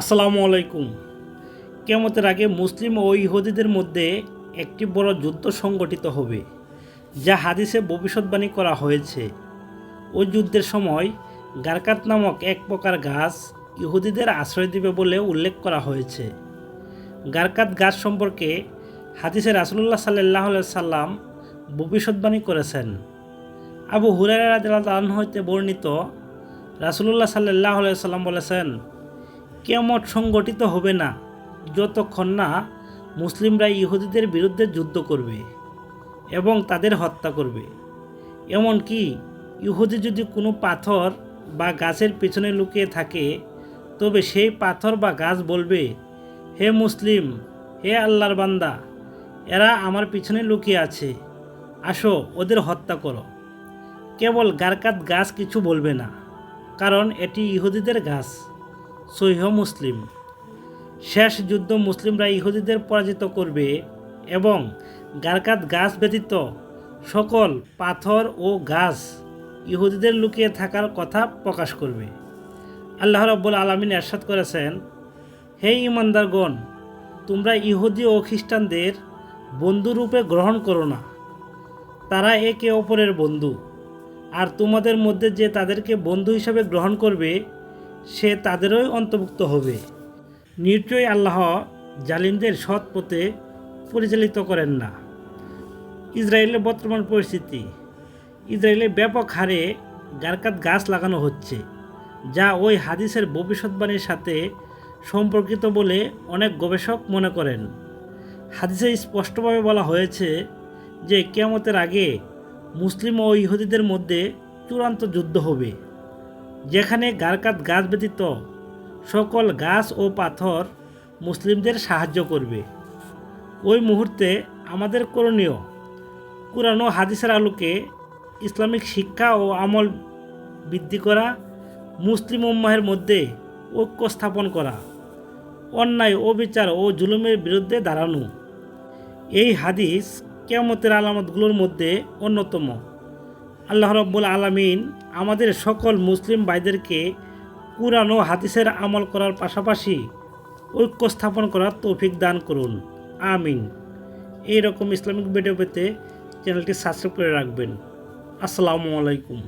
আসসালামু আলাইকুম। কেমতের আগে মুসলিম ও ইহুদিদের মধ্যে একটি বড় যুদ্ধ সংগঠিত হবে, যা হাদিসে ভবিষ্যৎবাণী করা হয়েছে। ওই যুদ্ধের সময় গারকাত নামক এক প্রকার গাছ ইহুদিদের আশ্রয় দিবে বলে উল্লেখ করা হয়েছে। গারকাত গাছ সম্পর্কে হাদিসে রাসুলুল্লাহ সাল্লাহ সাল্লাম ভবিষ্যৎবাণী করেছেন। আবু হুরারা হইতে বর্ণিত রাসুলুল্লাহ সাল্লাহ সাল্লাম বলেছেন কেমত সংগঠিত হবে না, যতক্ষণ না মুসলিমরা ইহুদিদের বিরুদ্ধে যুদ্ধ করবে এবং তাদের হত্যা করবে। এমনকি ইহুদি যদি কোনো পাথর বা গাছের পেছনে লুকিয়ে থাকে, তবে সেই পাথর বা গাছ বলবে, হে মুসলিম, হে আল্লাহর বান্দা, এরা আমার পিছনে লুকিয়ে আছে, আসো ওদের হত্যা করো। কেবল গারকাত গাছ কিছু বলবে না, কারণ এটি ইহুদিদের গাছ। সহিহ মুসলিম। শেষ যুদ্ধ মুসলিমরা ইহুদিদের পরাজিত করবে এবং গারকাত গাছ ব্যতীত সকল পাথর ও গাছ ইহুদিদের লুকিয়ে থাকার কথা প্রকাশ করবে। আল্লাহ রব্বুল আলমিন এরশাদ করেছেন, হে ইমানদারগণ তোমরা ইহুদি ও খ্রিস্টানদের বন্ধুরূপে গ্রহণ করো না। তারা একে অপরের বন্ধু। আর তোমাদের মধ্যে যে তাদেরকে বন্ধু হিসাবে গ্রহণ করবে সে তাদেরই অন্তর্ভুক্ত হবে। নিশ্চয়ই আল্লাহ জালিমদের সৎ পথে পরিচালিত করেন না। ইসরায়েলের বর্তমান পরিস্থিতি। ইসরায়েলে ব্যাপক হারে গারকাত গাছ লাগানো হচ্ছে, যা ওই হাদিসের ভবিষ্যৎবাণীর সাথে সম্পর্কিত বলে অনেক গবেষক মনে করেন। হাদিসে স্পষ্টভাবে বলা হয়েছে যে কেয়ামতের আগে মুসলিম ও ইহুদিদের মধ্যে চূড়ান্ত যুদ্ধ হবে। যেখানে গারকাত গাছ ব্যতীত সকল গাছ ও পাথর মুসলিমদের সাহায্য করবে। ওই মুহূর্তে আমাদের করণীয় কোরআন ও হাদিসের আলোকে ইসলামিক শিক্ষা ও আমল বৃদ্ধি করা, মুসলিম উম্মাহের মধ্যে ঐক্য স্থাপন করা, অন্যায়, অবিচার ও জুলুমের বিরুদ্ধে দাঁড়ানো। এই হাদিস কেয়ামতের আলামতগুলোর মধ্যে অন্যতম। আল্লাহ রব্বুল আলমিন আমাদের সকল মুসলিম ভাইদেরকে কুরআন ও হাদিসের আমল করার পাশাপাশি ঐক্য স্থাপন করার তৌফিক দান করুন। আমিন। এই রকম ইসলামিক ভিডিও পেতে চ্যানেলটি সাবস্ক্রাইব করে রাখবেন। আসসালামু আলাইকুম।